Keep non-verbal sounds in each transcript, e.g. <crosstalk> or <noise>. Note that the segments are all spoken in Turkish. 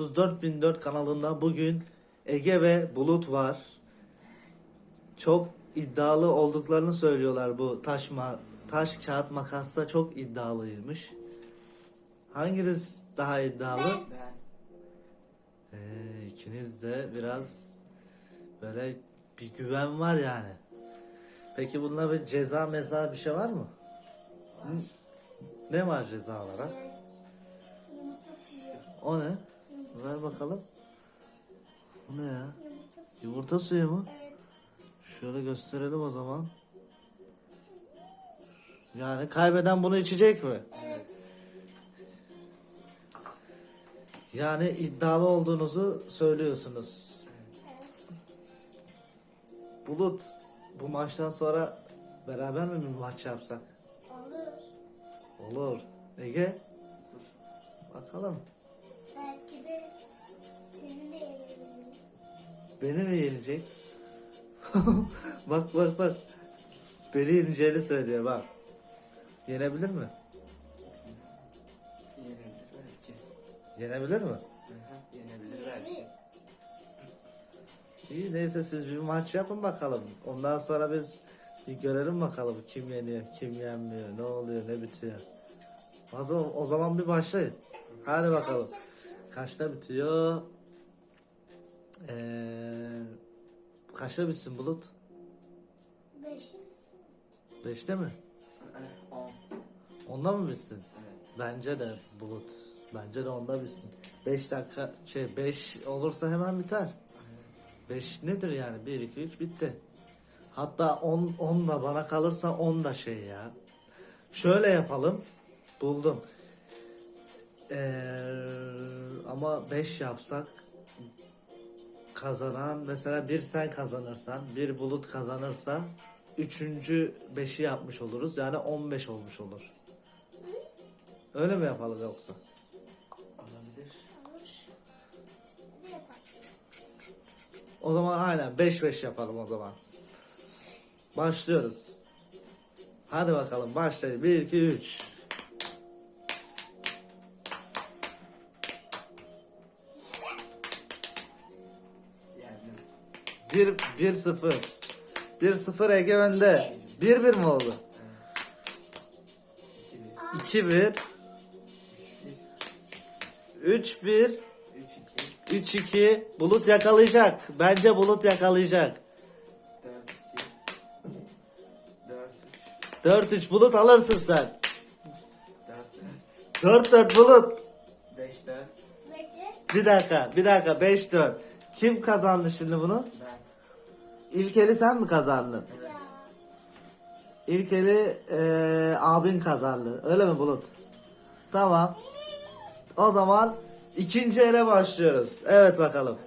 Evet. 34.004 kanalında bugün Ege ve Bulut var. Çok iddialı olduklarını söylüyorlar bu taş ma taş kağıt makasta çok iddialıymış. Hanginiz daha iddialı? Ee, ikiniz de biraz böyle bir güven var yani. Peki bunda bir ceza meza bir şey var mı? Var. Ne var ceza olarak? O ne? Ver bakalım. Bu ne ya? Yumurta suyu. Mu? Evet. Şöyle gösterelim o zaman. Yani kaybeden bunu içecek mi? Evet. Yani iddialı olduğunuzu söylüyorsunuz. Evet. Bulut bu maçtan sonra beraber mi bir maç yapsak? Olur. Olur. Ege? Bakalım. Beni mi yenecek? <laughs> bak bak bak. Beni yeneceğini söylüyor bak. Yenebilir mi? Yenebilir belki. Yenebilir mi? Yenebilir belki. İyi neyse siz bir maç yapın bakalım. Ondan sonra biz bir görelim bakalım kim yeniyor, kim yenmiyor, ne oluyor, ne bitiyor. O zaman, o zaman bir başlayın. Hadi bakalım. Kaçta bitiyor? Ee, kaçta bitsin Bulut? Beşli misin? Beşte mi? Eh, On. Onda mı bitsin? Evet. Bence de Bulut. Bence de onda bitsin. 5 dakika şey 5 olursa hemen biter. 5 nedir yani? 1 2 3 bitti. Hatta 10 10 da bana kalırsa 10 da şey ya. Şöyle yapalım. Buldum. Ee, ama 5 yapsak kazanan mesela bir sen kazanırsan bir bulut kazanırsa üçüncü 5'i yapmış oluruz. Yani 15 olmuş olur. Öyle mi yapalım yoksa? Olabilir. O zaman aynen 5-5 yapalım o zaman. Başlıyoruz. Hadi bakalım başlayın. 1 2 3. 1 1 0. 1 0 Ege önde. 1 1 mi oldu? İki bir. 2 1 3 1 Üç iki. 3 2 Bulut yakalayacak. Bence Bulut yakalayacak. Dört iki. Dört üç. 4 3 Bulut alırsın sen. Dört dört. 4 4 Bulut. Beş dört. Beşi. Bir dakika, bir dakika 5 4. Kim kazandı şimdi bunu? Ben. İlkeli sen mi kazandın? Ya. İlkeli eee abin kazandı. Öyle mi Bulut? Tamam. O zaman ikinci ele başlıyoruz. Evet bakalım.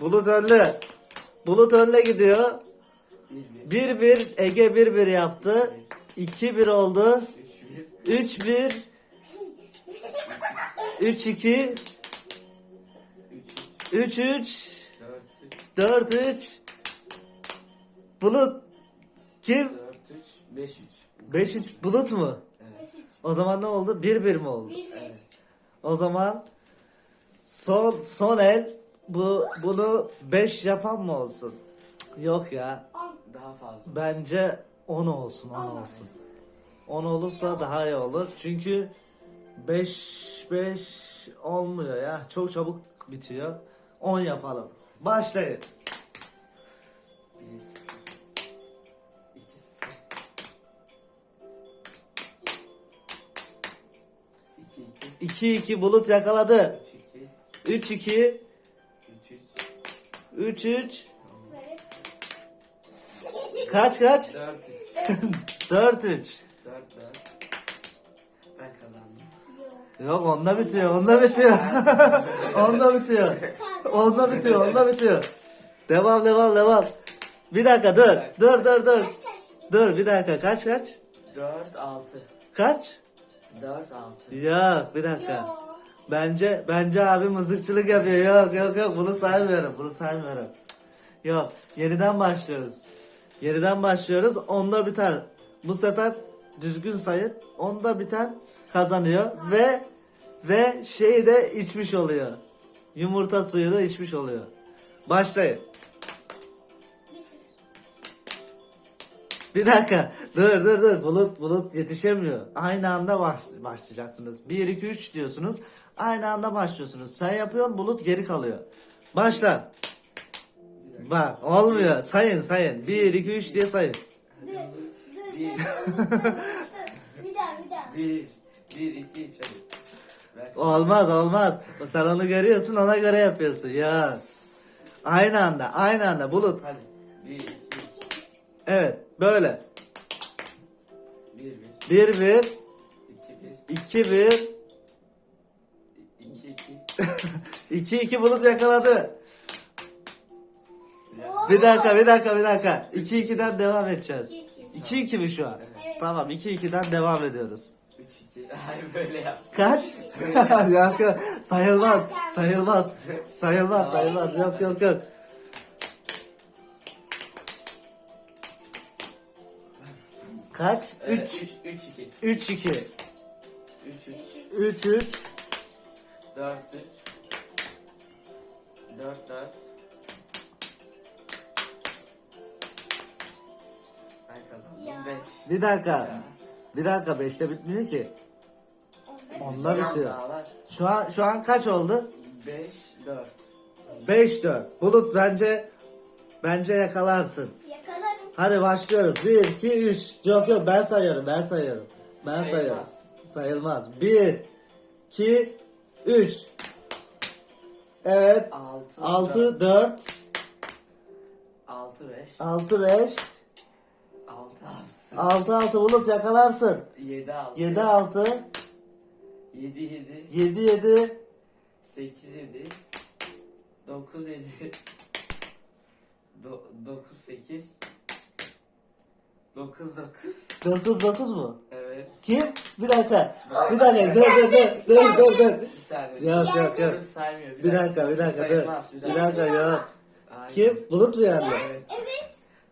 Bulut önde. Bulut önde gidiyor. Bir bir. 1-1 Ege 1-1 yaptı. 2-1 oldu. Üç bir. 3-1 3-2 Üç üç. 3-3 Dört üç. 4-3 Bulut kim? Dört üç. Beş üç. 5-3 Bulut mu? Evet. O zaman ne oldu? 1-1 mi oldu? Bir bir. Evet. O zaman son son el bu bunu 5 yapan mı olsun? Yok ya. On. Daha fazla. Bence 10 olsun, 10 olsun. 10 olursa daha iyi olur. Çünkü 5 5 olmuyor ya. Çok çabuk bitiyor. 10 yapalım. Başlayın. İki. İki iki. 2 2 Bulut yakaladı. Üç iki. 3 2 Üç üç. 3 3 Böyle. Kaç kaç? Dört üç. <laughs> 4 3 Dört dört. Ben kazandım. Yok. Yok onda bitiyor, onda bitiyor. <laughs> onda bitiyor. Onda bitiyor, onda bitiyor. Devam, devam, devam. Bir dakika dur. Dur, dur, dur. Dur bir dakika. Kaç kaç? Dört altı. Kaç? Dört altı. Yok bir dakika. Yok. Bence bence abi mızıkçılık yapıyor. Yok yok yok bunu saymıyorum. Bunu saymıyorum. Yok yeniden başlıyoruz. Yeniden başlıyoruz. Onda biter. Bu sefer düzgün sayın. Onda biten kazanıyor ve ve şeyi de içmiş oluyor yumurta suyunu içmiş oluyor. Başlayın. Bir dakika. Dur dur dur. Bulut bulut yetişemiyor. Aynı anda baş, başlayacaksınız. 1 2 3 diyorsunuz. Aynı anda başlıyorsunuz. Sen yapıyorsun bulut geri kalıyor. Başla. Bak olmuyor. Sayın sayın. 1 2 3 diye sayın. <laughs> Dur, dur, bir daha bir daha. 1 2 3 Olmaz olmaz. Sen onu görüyorsun ona göre yapıyorsun. Ya. Aynı anda aynı anda bulut. Hadi. Bir, iki. İki, üç. Evet böyle. Bir, bir. 1 1 İki, bir. 2 1 İki, iki. <laughs> 2 2 bulut yakaladı. Ya. Bir dakika, bir dakika, bir dakika. 2-2'den devam edeceğiz. 2-2. 2-2 mi şu an? Evet. Tamam, 2-2'den devam ediyoruz. Üç, iki. <laughs> Hayır böyle yap. Kaç? <laughs> yok yok, sayılmaz, sayılmaz, sayılmaz, sayılmaz. Yok yok yok. Kaç? Evet, 3 üç, üç, iki. 3 2 Üç, üç. 3 3 Dört, üç. Dört, dört. Ben kazandım. Ya. Beş. Bir dakika. Bir dakika 5'te bitmiyor ki. Onda bitiyor. Şu an şu an kaç oldu? Beş, dört. 5 4. Bulut bence bence yakalarsın. Yakalarım. Hadi başlıyoruz. 1, 2, 3. Yok yok ben sayıyorum ben sayıyorum. Ben Sayılmaz. sayıyorum. Sayılmaz. 1, 2, 3. Evet. Altı, 6, 4, Altı, beş. 6, 5, Altı, altı. 6, 6 bulut yakalarsın. Yedi, altı. 7, 6, Yedi, yedi. 7, 7, Sekiz, yedi. Dokuz, yedi. Do dokuz, sekiz. Dokuz, dokuz. 9, 9 mu? Evet. Kim? Bir dakika. Bir dakika. Dur dur dur. Dur dur dur. Bir saniye. Yok yok yok. Saymıyor. Bir dakika bir dakika. Dur. Bir dakika. yok. Kim? Bulut mu yani? Evet.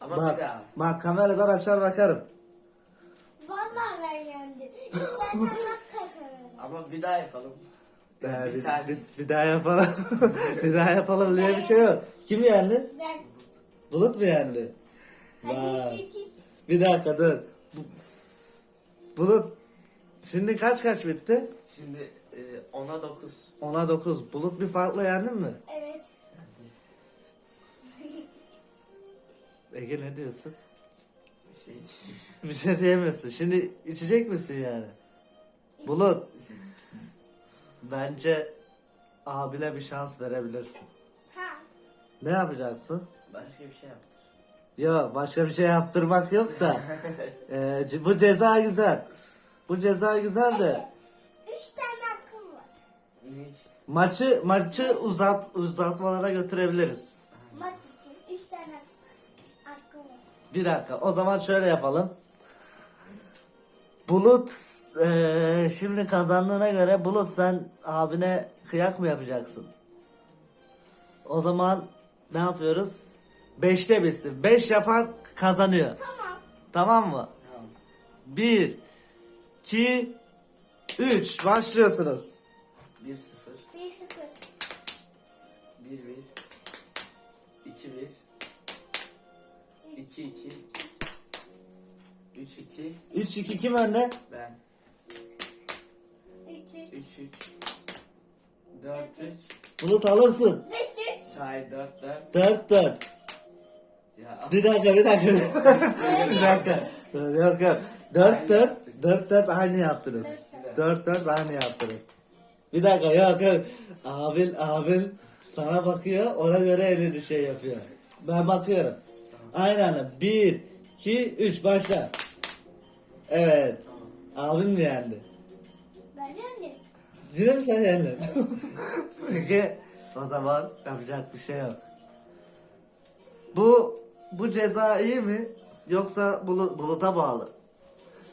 Ama Bak, bir daha. bak kameradan açar bakarım. Vallahi ben yendim. <laughs> İstersen bak kazanırım. Ama bir daha yapalım. Ee, bir bir, tane. bir, bir daha yapalım. <laughs> bir daha yapalım diye bir şey yok. Kim yendi? Ben. Bulut mu yendi? Hadi Vay. iç iç iç. Bir dakika dur. Bu- Bulut. Şimdi kaç kaç bitti? Şimdi e, ona dokuz. 10'a 9. Bulut bir farkla yendin mi? Evet. Ege ne diyorsun? Bir şey. <laughs> Bir şey diyemiyorsun. Şimdi içecek misin yani? Bulut. Bence abine bir şans verebilirsin. Tamam. Ne yapacaksın? Başka bir şey yaptır. Yok başka bir şey yaptırmak yok da. <laughs> Ee, c- bu ceza güzel. Bu ceza güzel de. Üç tane hakkım var. Maçı maçı uzat uzatmalara götürebiliriz. Maç için üç tane. Bir dakika. O zaman şöyle yapalım. Bulut eee, şimdi kazandığına göre Bulut sen abine kıyak mı yapacaksın? O zaman ne yapıyoruz? Beşte bitsin. Beş yapan kazanıyor. Tamam. Tamam mı? Tamam. Bir, iki, üç. Başlıyorsunuz. Bir sıfır. Bir sıfır. Bir bir. İki bir. İki iki. Üç iki. Üç, iki kim önde? Ben. Üç üç. Üç üç. Dört üç. Bulut alırsın. Beş üç. Hayır dört dört. Dört, dört. Ya Bir dakika, bir dakika. <laughs> bir dakika. Yok yok. Dört Aynı dört, yaptık. dört dört aynı yaptınız. Evet. Dört dört aynı yaptınız. Bir dakika yok yok. Abin, abin sana bakıyor ona göre elini şey yapıyor. Ben bakıyorum. Aynı anda. Bir, iki, üç başla. Evet. Abim mi yendi? Ben yendim. Yine mi sen yendin? <laughs> Peki o zaman yapacak bir şey yok. Bu bu ceza iyi mi? Yoksa bulut, buluta bağlı.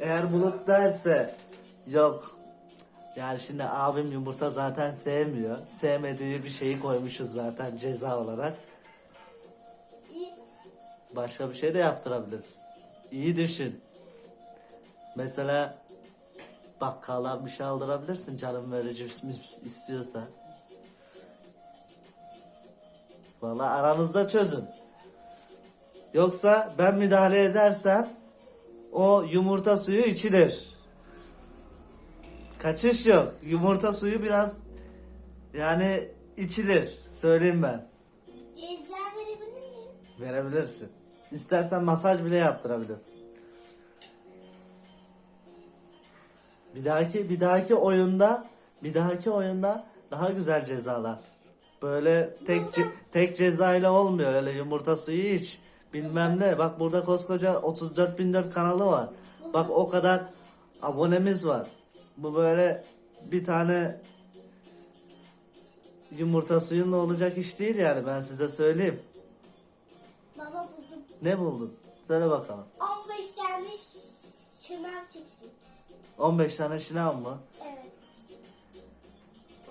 Eğer bulut derse yok. Yani şimdi abim yumurta zaten sevmiyor. Sevmediği bir şeyi koymuşuz zaten ceza olarak. Başka bir şey de yaptırabiliriz. İyi düşün. Mesela bakkaldan bir şey aldırabilirsin canım mips istiyorsa. Valla aranızda çözün. Yoksa ben müdahale edersem o yumurta suyu içilir. Kaçış yok. Yumurta suyu biraz yani içilir. Söyleyeyim ben. Ceza verebilir miyim? Verebilirsin. İstersen masaj bile yaptırabilirsin. Bir dahaki bir dahaki oyunda bir dahaki oyunda daha güzel cezalar. Böyle tek ce- tek cezayla olmuyor. Öyle yumurta suyu iç. Bilmem ne. Bak burada koskoca 34.004 kanalı var. Bak o kadar abonemiz var. Bu böyle bir tane yumurta suyunla olacak iş değil yani ben size söyleyeyim. Ne buldun? Söyle bakalım. 15 tane şınav çektim. 15 tane şınav mı? Evet.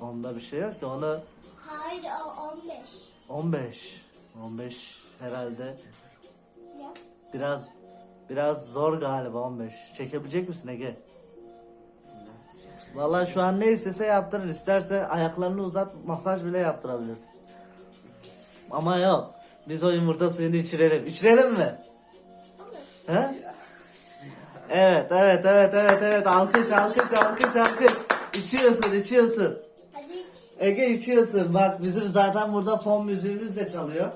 Onda bir şey yok ki onu Hayır o 15. 15. 15 herhalde Ya. biraz biraz zor galiba 15. Çekebilecek misin Ege? Vallahi şu an ne istese yaptırır. İsterse ayaklarını uzat masaj bile yaptırabilirsin. Ama yok. Biz o yumurta suyunu içirelim. İçirelim mi? He? Evet, evet, evet, evet, evet. Alkış, alkış, alkış, alkış. İçiyorsun, içiyorsun. Ege içiyorsun. Bak bizim zaten burada fon müziğimiz de çalıyor.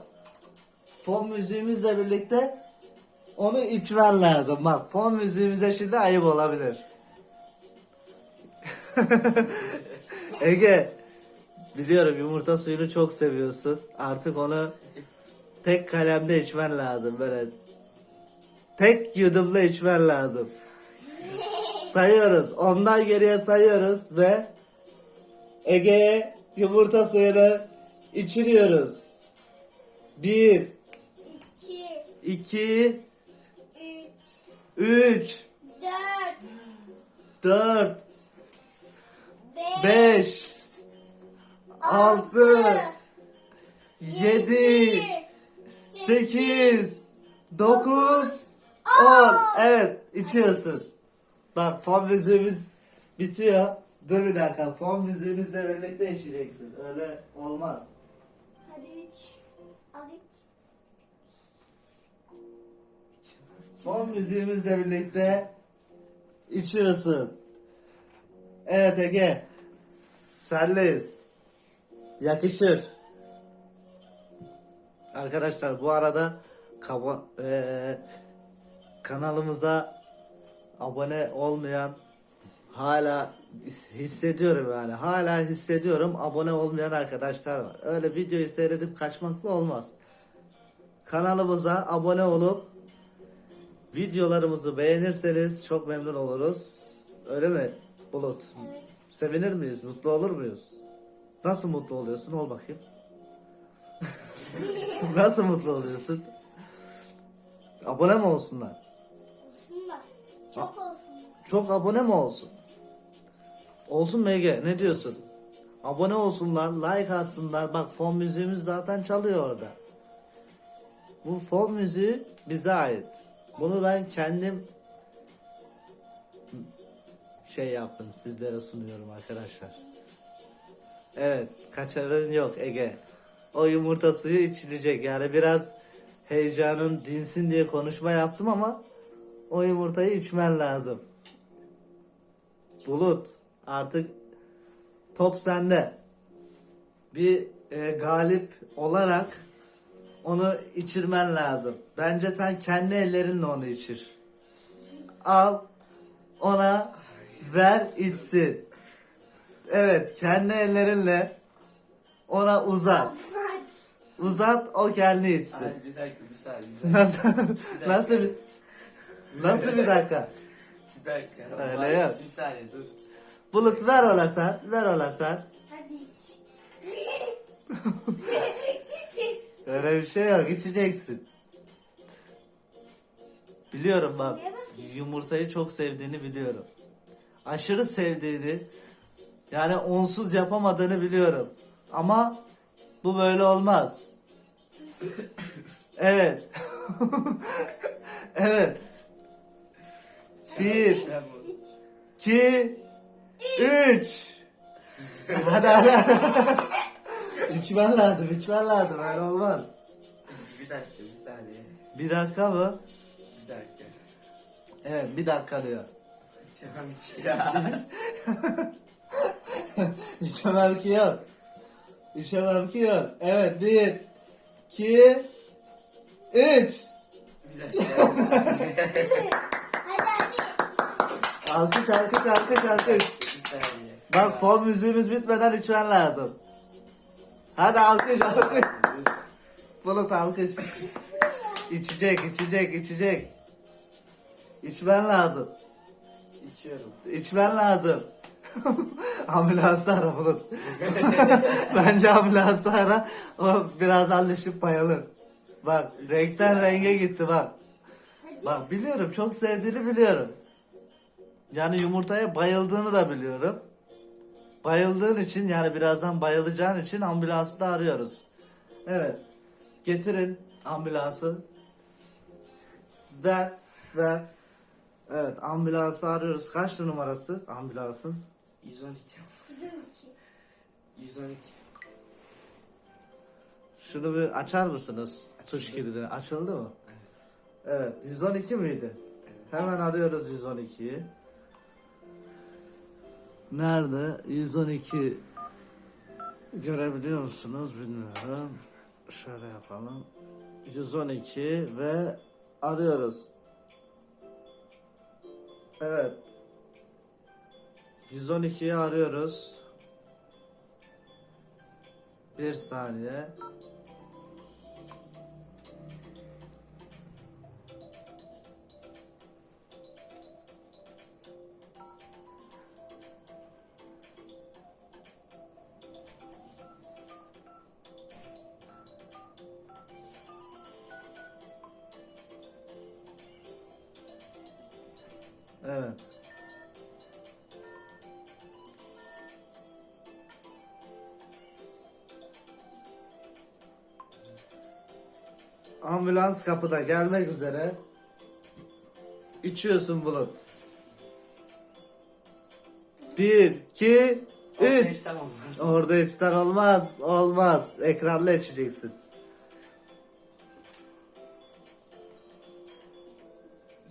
Fon müziğimizle birlikte onu içmen lazım. Bak fon müziğimize şimdi ayıp olabilir. <laughs> Ege biliyorum yumurta suyunu çok seviyorsun. Artık onu tek kalemde içmen lazım böyle. Tek yudumla içmen lazım. Sayıyoruz. Ondan geriye sayıyoruz ve Ege'ye yumurta suyunu içiriyoruz. 1, 2, 2, 3, 3, 4, 4, 5, 5, 6, 7, 8, 9, 10. Evet içiyorsun. Bak fon müziğimiz bitiyor. Dur bir dakika fon müziğimizle birlikte içeceksin. Öyle olmaz. Hadi iç. Al iç. Fon müziğimizle birlikte içiyorsun. Evet Ege. Senleyiz. Yakışır. Arkadaşlar bu arada kaba, eee, kanalımıza abone olmayan hala his- hissediyorum yani hala hissediyorum abone olmayan arkadaşlar var. Öyle videoyu seyredip kaçmakla olmaz. Kanalımıza abone olup videolarımızı beğenirseniz çok memnun oluruz. Öyle mi Bulut? Sevinir miyiz? Mutlu olur muyuz? Nasıl mutlu oluyorsun? Ol bakayım. <laughs> Nasıl mutlu oluyorsun? Abone mi olsunlar? Olsunlar. Çok olsunlar. Çok abone mi olsun? Olsun Ege? Ne diyorsun? Abone olsunlar, like atsınlar. Bak fon müziğimiz zaten çalıyor orada. Bu fon müziği bize ait. Bunu ben kendim şey yaptım. Sizlere sunuyorum arkadaşlar. Evet, kaçarın yok Ege. O yumurta suyu içilecek. Yani biraz heyecanın dinsin diye konuşma yaptım ama o yumurtayı içmen lazım. Bulut artık top sende. Bir e, galip olarak onu içirmen lazım. Bence sen kendi ellerinle onu içir. Al ona ver içsin. Evet kendi ellerinle ona uzat. Uzat o kendi içsin. Ay, bir dakika bir saniye bir dakika. Nasıl nasıl bir nasıl bir dakika? Bir dakika. Öyle Bak, yok. Bir saniye dur. Bulut ver ola sen. Ver ola sen. Hadi iç. Öyle bir şey yok. içeceksin. Biliyorum bak. Yumurtayı çok sevdiğini biliyorum. Aşırı sevdiğini. Yani onsuz yapamadığını biliyorum. Ama bu böyle olmaz. evet. <laughs> evet. Bir. İki, üç. Hadi hadi. hadi. <laughs> içmen lazım, içmen lazım. Öyle olmaz. Bir dakika bir saniye. Bir dakika mı? Bir dakika. Evet, bir dakika diyor. İçemem hiç ya. <laughs> İçemem ki yok. Ki yok. Evet, bir, iki, üç. <laughs> Alkış, alkış, alkış, alkış. Bak fon müziğimiz bitmeden içmen lazım. Hadi alkış, alkış. Bulut alkış. İçecek, içecek, içecek. İçmen lazım. İçiyorum. İçmen lazım. <laughs> ambulansı ara Bulut. <laughs> Bence ambulansı ara. O birazdan düşüp bayılır. Bak renkten renge gitti bak. Bak biliyorum çok sevdiğini biliyorum. Yani yumurtaya bayıldığını da biliyorum. Bayıldığın için yani birazdan bayılacağın için ambulansı da arıyoruz. Evet. Getirin ambulansı. Ver. Ver. Evet ambulansı arıyoruz. Kaçtı numarası ambulansın? 112. Güzel iki. 112. Şunu bir açar mısınız? Tuş kilidi. Açıldı mı? Evet. 112 miydi? Hemen arıyoruz 112'yi. Nerede? 112 görebiliyor musunuz bilmiyorum. Şöyle yapalım. 112 ve arıyoruz. Evet. 112'yi arıyoruz. Bir saniye. Evet. Ambulans kapıda gelmek üzere. İçiyorsun bulut. Bir, iki, üç. Üç. Tamam. Orada içten olmaz. Olmaz. Ekranla içeceksin.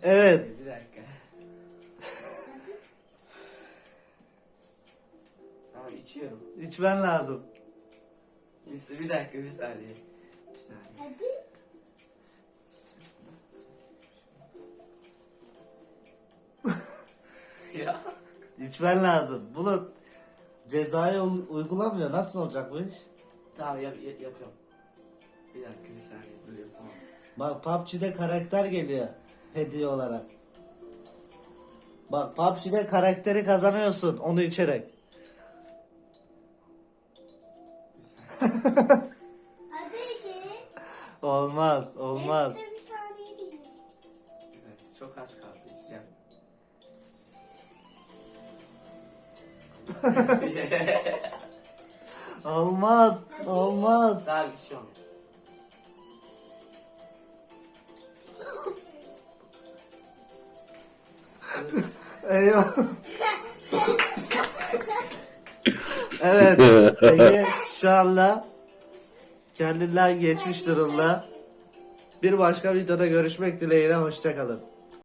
Evet. Bir dakika. Tamam içiyorum. İçmen lazım. Bir, bir dakika bir saniye. Bir saniye. Hadi. İçmen lazım. Bulut cezayı uygulamıyor. Nasıl olacak bu iş? Tamam yap, yap, yapıyorum. Bir dakika bir saniye dur yapamam. Bak PUBG'de karakter geliyor hediye olarak. Bak PUBG'de karakteri kazanıyorsun onu içerek. <laughs> Olmaz, olmaz. Olmaz, olmaz. Daha içiyorum. Eyvah. evet, Ege şu anda kendinden geçmiş durumda. Bir başka videoda görüşmek dileğiyle hoşçakalın.